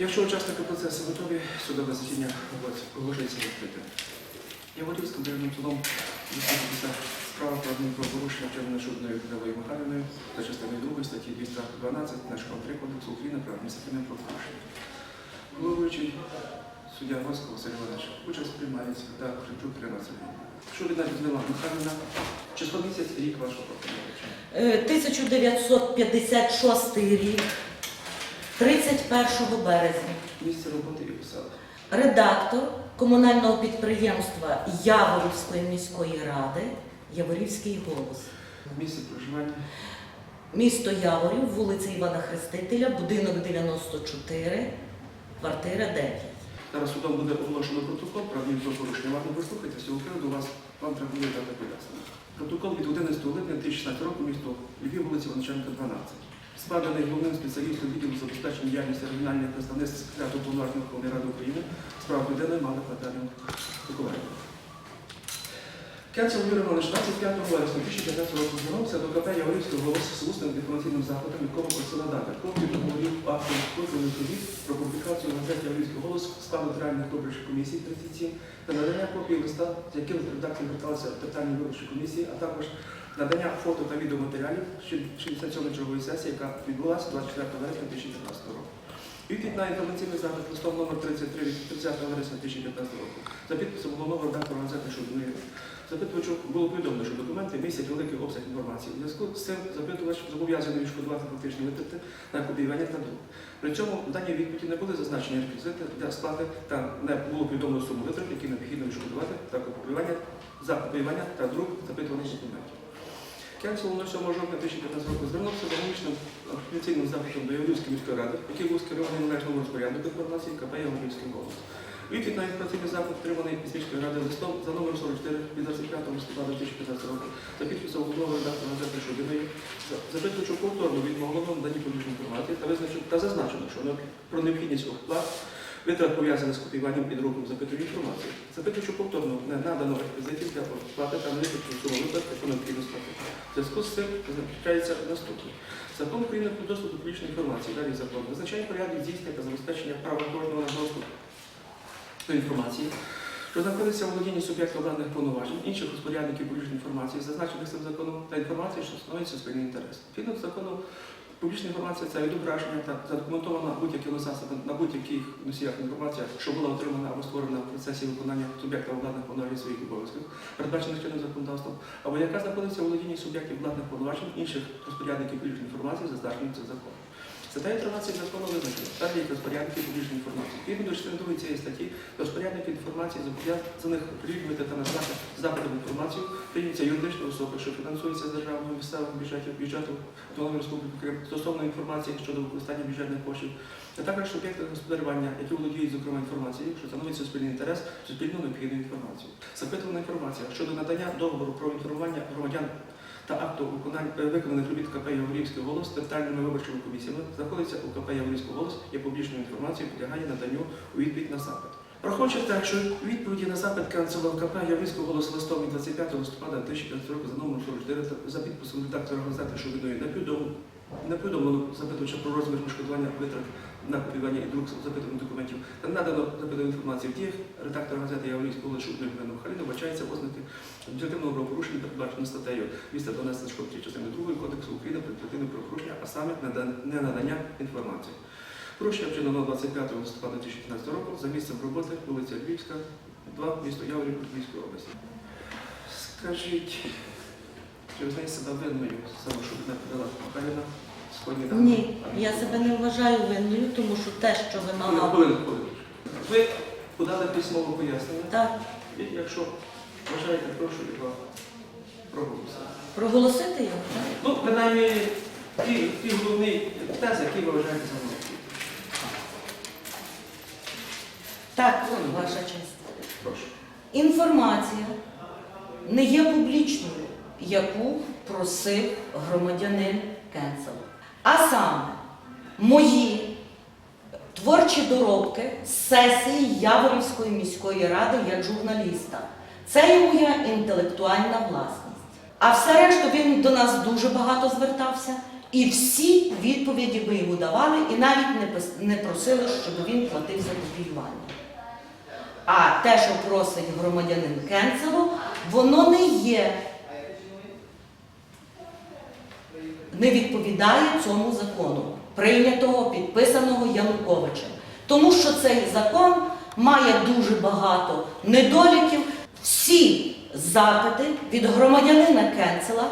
Якщо учасники процесу готові, судове засідання оголошується відкритим. Яворівським державним судом відбувається справа про адмінправопорушення Шубною Людмилою Михайлівною за частиною 2 статті 212 нашого 3 Кодексу України про адміністративне правопорушення. Головуючий суддя Горського Василь Іванович. Участь приймається та Кривчук Ірина Сергійовна. Шубіна Людмила Михайлівна. Число місяць рік вашого проходження. Е, 1956 рік, 31 березня. Місце роботи і посади. Редактор комунального підприємства Яворівської міської ради Яворівський голос. Місце проживання. Місто Яворів, вулиця Івана Хрестителя, будинок 94, квартира 9. Зараз судом буде оголошено протокол про адмінправопорушення. Вам не послухайте, з цього приводу вас, вам треба буде дати пояснення. Протокол від 11 липня 2016 року місто Львів, вулиця Вониченка, 12. Складений головним спеціалістом відділу забезпечення діяльності регіональних представництв секретаря Уповноваженої Верховної Ради України з прав людини Малих Наталієм Миколаївна. Кенцел Юрій Іванович 25 вересня 2015 року звернувся до КП Яворівського голос з усним інформаційним запитом, якому просив надати копію договорів актів виконаних робіт про публікацію на газеті Яворівський голос складу теральних виборчих комісій 37 та надання копії листа, з яким редакції зверталися питання виборчої комісії, а також надання фото та відеоматеріалів щодо 67 чергової сесії, яка відбулася 24 вересня 2015 року. Відповідь на інформаційний запит листом номер 33 від 30 вересня 2015 року за підписом головного редактора газети Шубної Запитувачу було повідомлено, що документи містять великий обсяг інформації. У зв'язку з цим запитувач зобов'язаний відшкодувати фактичні витрати на копіювання та друк. При цьому в даній відповіді не були зазначені реквізити для сплати та не було повідомлено суму витрат, які необхідно відшкодувати за копіювання та друк запитуваних документів. Кенсел на 7 жовтня 2015 року звернувся за аналогічним офіційним запитом до Яворівської міської ради, який був скерований належному розпоряднику інформації КП Яворівський голос. Відповідь на інформаційний запит отриманий із міської ради листом за номером 44 від 25 листопада 2015 року. За підписом головного редактора газети Шубіної, запитуючи повторно від головного наданні публічної інформації та визначив та зазначено, що про необхідність оплат витрат пов'язаних з копіюванням і друком запитую інформації. Запитуючи повторно не надано реквізитів для оплати та не суму витрат, яку необхідно сплатити. В зв'язку з цим визначається наступне. Закон України про доступ до публічної інформації, далі закон, визначає порядок здійснення та забезпечення права кожного на доступ до інформації, що знаходиться у володінні суб'єкта владних повноважень, інших розпорядників публічної інформації, зазначених цим законом, та інформації, що становить суспільний інтерес. Згідно з законом, публічна інформація це відображення та задокументована будь-якими засобами на будь-яких носіях інформація, що була отримана або створена в процесі виконання суб'єкта владних повноважень своїх обов'язків, передбачених чинним законодавством, або яка знаходиться у володінні суб'єктів владних повноважень інших розпорядників публічної інформації, зазначених цим законом. Стаття 13 закону визначена перелік розпорядників публічної інформації. Відповідно до частини цієї статті розпорядники інформації зобов'язаних прилюднити та надати запитом інформацію прийняться юридичні особи, що фінансуються з державного місцевих бюджетів, бюджету Автономної Республіки Крим стосовно інформації щодо використання бюджетних коштів, а також суб'єкти господарювання, які володіють, зокрема, інформацією, що становить суспільний інтерес, суспільну необхідну інформацію. Запитувана інформація щодо надання договору про інформування громадян та акту е, виконаних робіт КП Яворівський голос з виборчими комісіями знаходиться у КП Яворівський голос, є публічною інформацією, підлягає наданню у відповідь на запит. Враховуючи те, що відповіді на запит канцелом КП Яврійського голосу листом від 25 листопада 2015 року за номером 44 за підписом редактора газети що не повідомлено не повідомлено запитувача про розмір відшкодування витрат на копіювання і друк запитуваних документів та надано запитану інформацію в діях редактора газети голосу Шубіної Галини Михайлівни вбачається ознаки адміністративного правопорушення, передбачено статтею 212 школи частини 2 Кодексу України про адміністративне правопорушення, а саме нада- ненадання інформації. Порушення вчинено 25 листопада 2015 року за місцем роботи вулиця Львівська, 2, місто Яворів, Львівської області. Скажіть, чи ви знаєте себе винною саме, що Людмила Михайлівна сьогодні? Ні, я себе не вважаю винною, тому що те, що вимагав. Хвилинку, хвилинку. Ви подали письмове пояснення, Так, і якщо вважаєте, прошу його проголосувати. проголосити його? так? Ну, принаймні, ті, ті головні тези, які ви вважаєте за необхідні. Так, ваша честь. Прошу. Інформація не є публічною, яку просив громадянин Кенцел. А саме мої творчі доробки з сесії Яворівської міської ради як журналіста. Це є моя інтелектуальна власність. А все решту він до нас дуже багато звертався І всі відповіді ми йому давали і навіть не, просили, щоб він платив за копіювання. А те, що просить громадянин Кенцево, воно не є, не відповідає цьому закону, прийнятого, підписаного Януковичем. Тому що цей закон має дуже багато недоліків. Всі запити від громадянина Кенцела,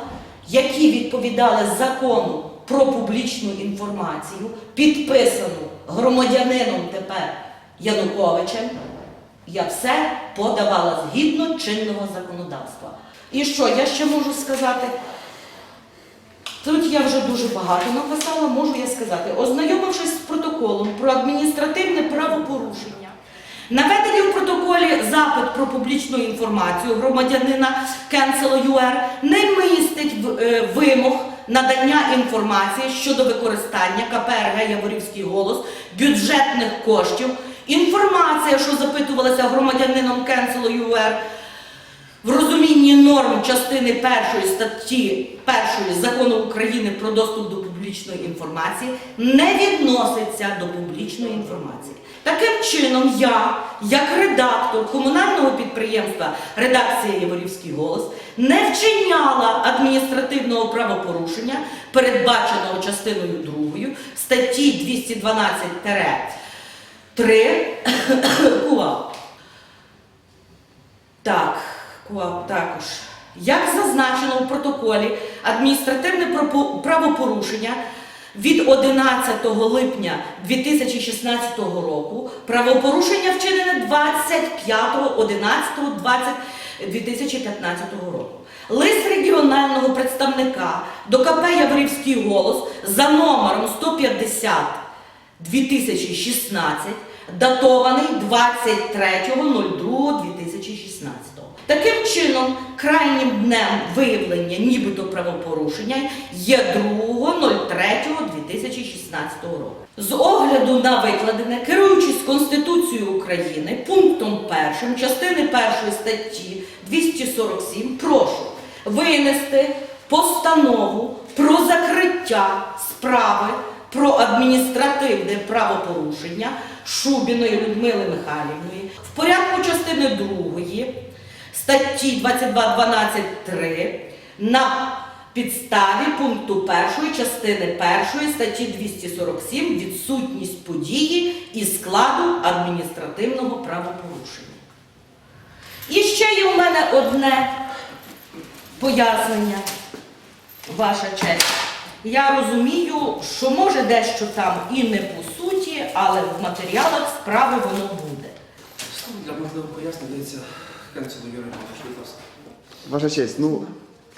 які відповідали закону про публічну інформацію, підписану громадянином тепер Януковичем, я все подавала згідно чинного законодавства. І що я ще можу сказати? Тут я вже дуже багато написала, можу я сказати, ознайомившись з протоколом про адміністративне правопорушення, наведений в протоколі запит про публічну інформацію громадянина Кенсело ЮР не містить е, вимог надання інформації щодо використання КПРГ Яворівський голос бюджетних коштів. Інформація, що запитувалася громадянином Кенсело ЮР, розумінні норм частини першої статті першої закону України про доступ до публічної інформації не відноситься до публічної інформації. Таким чином, я, як редактор комунального підприємства редакція Яворівський голос, не вчиняла адміністративного правопорушення, передбаченого частиною 2 статті 212-3 КУАП. Так, КУАП також. Як зазначено у протоколі, адміністративне правопорушення від 11 липня 2016 року, правопорушення вчинене 25.11.2015 року. Лист регіонального представника до КП Яворівський голос за номером 150 2016, датований 23.02.2016. Таким чином, крайнім днем виявлення нібито правопорушення є 2.03.2016 року. З огляду на викладене, керуючись Конституцією України, пунктом 1 частини 1 статті 247, прошу винести постанову про закриття справи про адміністративне правопорушення Шубіної Людмили Михайлівної в порядку частини 2 статті 22.12.3 на підставі пункту 1 частини 1 статті 247 відсутність події і складу адміністративного правопорушення. І ще є у мене одне пояснення, ваша честь. Я розумію, що може дещо там і не по суті, але в матеріалах справи воно буде. Для можливого пояснення Кенцелу. Ваша честь, ну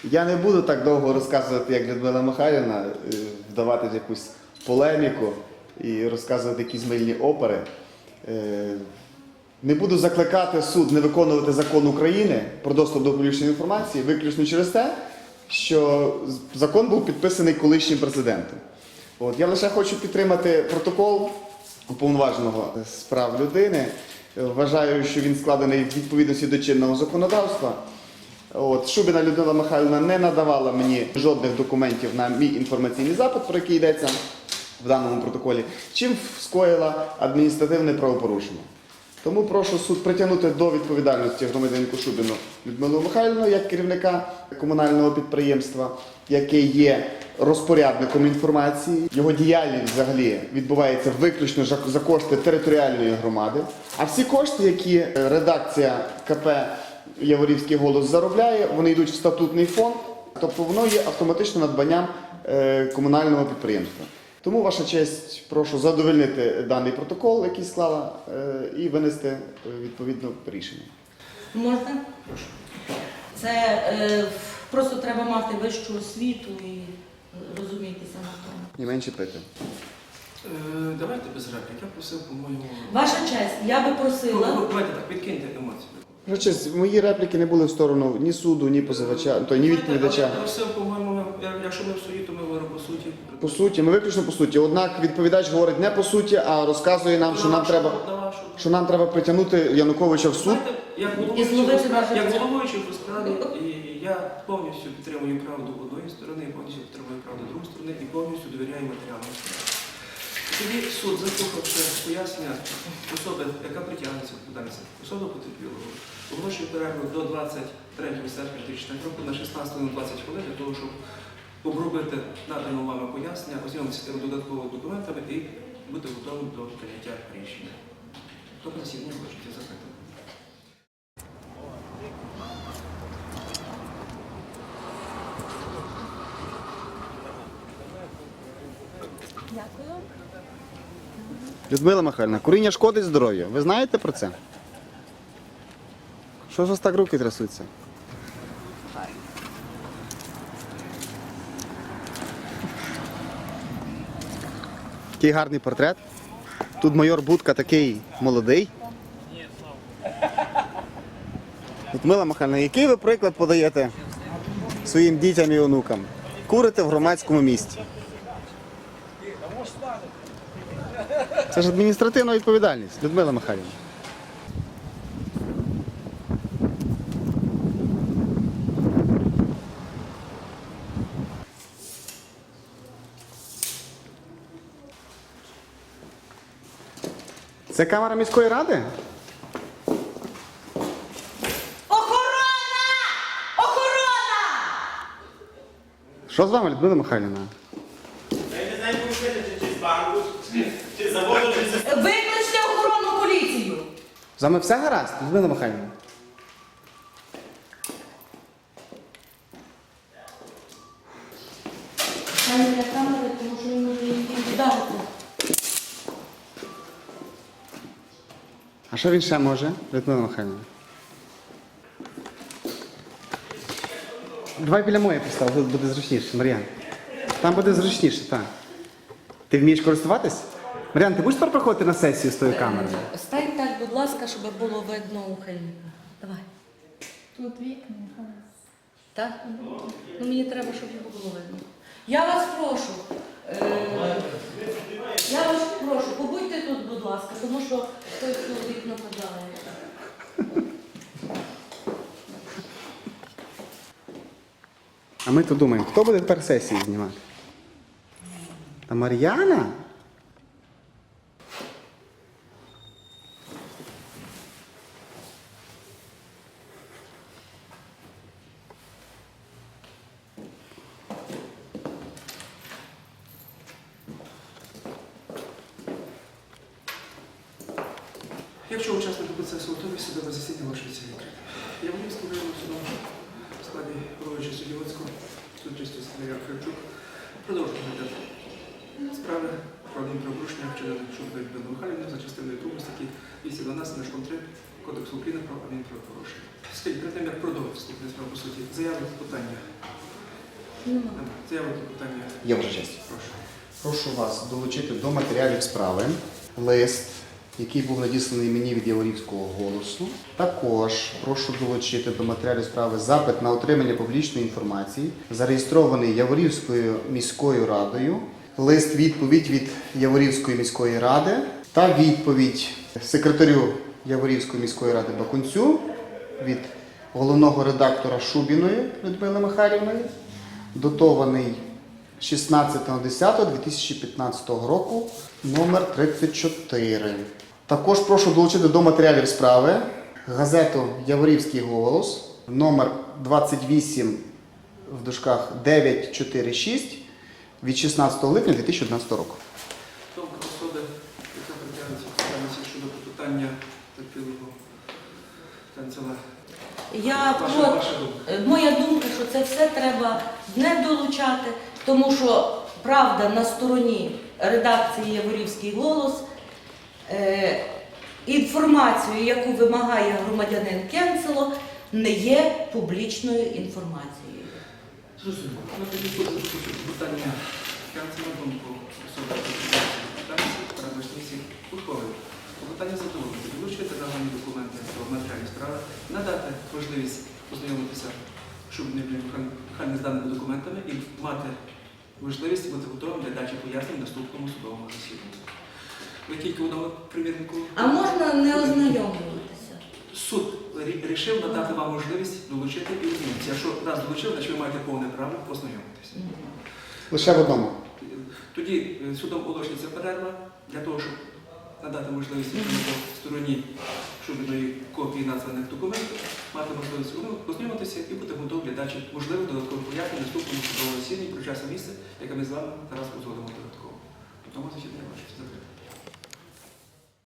я не буду так довго розказувати, як Людмила Михайлівна, е, вдавати якусь полеміку і розказувати якісь мильні опери. Е, Не буду закликати суд не виконувати закон України про доступ до публічної інформації виключно через те, що закон був підписаний колишнім президентом. От, я лише хочу підтримати протокол уповноваженого з прав людини. Вважаю, що він складений в відповідності до чинного законодавства. От, Шубіна Людмила Михайлівна не надавала мені жодних документів на мій інформаційний запит, про який йдеться в даному протоколі, чим скоїла адміністративне правопорушення. Тому прошу суд притягнути до відповідальності громадянку Шубіну Людмилу Михайлівну як керівника комунального підприємства, який є розпорядником інформації. Його діяльність взагалі відбувається виключно за- кошти територіальної громади. А всі кошти, які е, редакція КП Яворівський голос заробляє, вони йдуть в статутний фонд, тобто воно є автоматично надбанням е, комунального підприємства. Тому, ваша честь, прошу задовольнити даний протокол, який склала, е, і винести відповідно рішення. Можна? Це е, просто треба мати вищу освіту і розумітися на тому. І менше пити. Е, Давайте без реплік. Я просив, по-моєму. Ваша честь, я би Ну, просила. Давайте так, відкиньте емоції. Ваша честь, мої репліки не були в сторону ні суду, ні позивача, то ні Знаєте, відповідача. але Я просив, по-моєму, я- якщо ми в суді, то ми говоримо по суті. По суті, ми виключно по суті. Однак відповідач говорить не по суті, а розказує нам, що нам треба, що нам треба притягнути Януковича в суд. Знаєте, як І головуючий зловити як головуючий Я повністю підтримую правду одної сторони, повністю підтримую правду другої сторони і повністю довіряю матеріалам справи. Тоді суд, заслухавши пояснення особи, яка притягнеться до відповідальності, особи потерпілого, оголошує перерву до 23 серпня 2004 року на 16 на 20 хвилин для того, щоб обробити надану вами пояснення, ознайомитися з тими додатковими документами і бути готовим до прийняття рішення. Тобто засідання хочете закрити. Дякую. Людмила Михайлівна, куріння шкодить здоров'ю. Ви знаєте про це? Що ж вас так руки трясуться? Такий гарний портрет. Тут майор Будка такий молодий. Людмила Михайлівна, який ви приклад подаєте своїм дітям і онукам? Курите в громадському місці. Це ж адміністративна відповідальність, Людмила Михайлівна. Це камера міської ради? Охорона! Охорона! Що з вами, Людмила Михайлівна? Я не знаю, кому сказати, чи з банку, чи- чи з заводу, чи з Викличте охоронну поліцію! З вами все гаразд, Людмила Михайлівна? А що він ще може, Людмила Михайлівна? Давай біля моєї постав, тут буде зручніше, Мар'ян. Там буде зручніше, так. Ти вмієш користуватись? Мар'ян, ти будеш тепер приходити на сесію з тою камерою? Стань ласка, щоб було видно ухильника. Давай. Тут вікна. Так? Ну мені треба, щоб його було видно. Я вас прошу. Е, я вас прошу, побудьте тут, будь ласка, тому що той чоловік нападає. А ми тут думаємо, хто буде тепер сесії знімати? Та Мар'яна? Якщо учасники процесу готові, судове засідання оголошується відкритим. Волинський районний судом в складі головуючого судді Луцького, суддівства Сергія Кравчук, продовжує розгляд справи про адмінправопорушення вчинених щодо Людмили Михайлівни за частиною 2 статті 212 наш 3 Кодексу України про адмінправопорушення. Скажіть, перед тим, як продовжити слухання справи по суті, заяви питання. Заяви питання. Є вже честь. Прошу. Прошу вас долучити до матеріалів справи лист, який був надісланий мені від Яворівського голосу. Також прошу долучити до матеріалів справи запит на отримання публічної інформації, зареєстрований Яворівською міською радою, лист відповідь від Яворівської міської ради та відповідь секретарю Яворівської міської ради Бакунцю від головного редактора Шубіної Людмили Михайлівної, дотований 16.10.2015 року номер 34. Також прошу долучити до матеріалів справи газету Яворівський голос номер 28 в дужках 946 від 16 липня 2011 року. Думка особи, яка притягнеться щодо питання терпілого канцела. Я Ваша, про- ваша думка. Е, Моя думка, що це все треба не долучати, тому що правда на стороні редакції Яворівський голос. Е, інформацію, яку вимагає громадянин Кенцело, не є публічною інформацією. Ну, тоді питання канцела думку особи, передбачниці ухвалив. Питання задоволення. Вилучити надані документи до матеріалів справи, надати можливість познайомитися, щоб не механі з даними документами і мати можливість бути готовим для дачі пояснень в наступному судовому засіданні. Ви тільки удали примірнику А можна не ознайомлюватися? суд рішив надати вам можливість долучити і ознайомитися. Якщо раз долучив, значить ви маєте повне право познайомитися. Лише в одному. Тоді е, судом оголошується перерва для того, щоб надати можливість стороні щодо копії названих документів, мати можливість познайомитися і бути готові для дачі можливо додаткових пояснень наступному судовому засіданні про час і місце, яке ми з вами зараз узгодимо додатково. Тому засідання ваше закрите.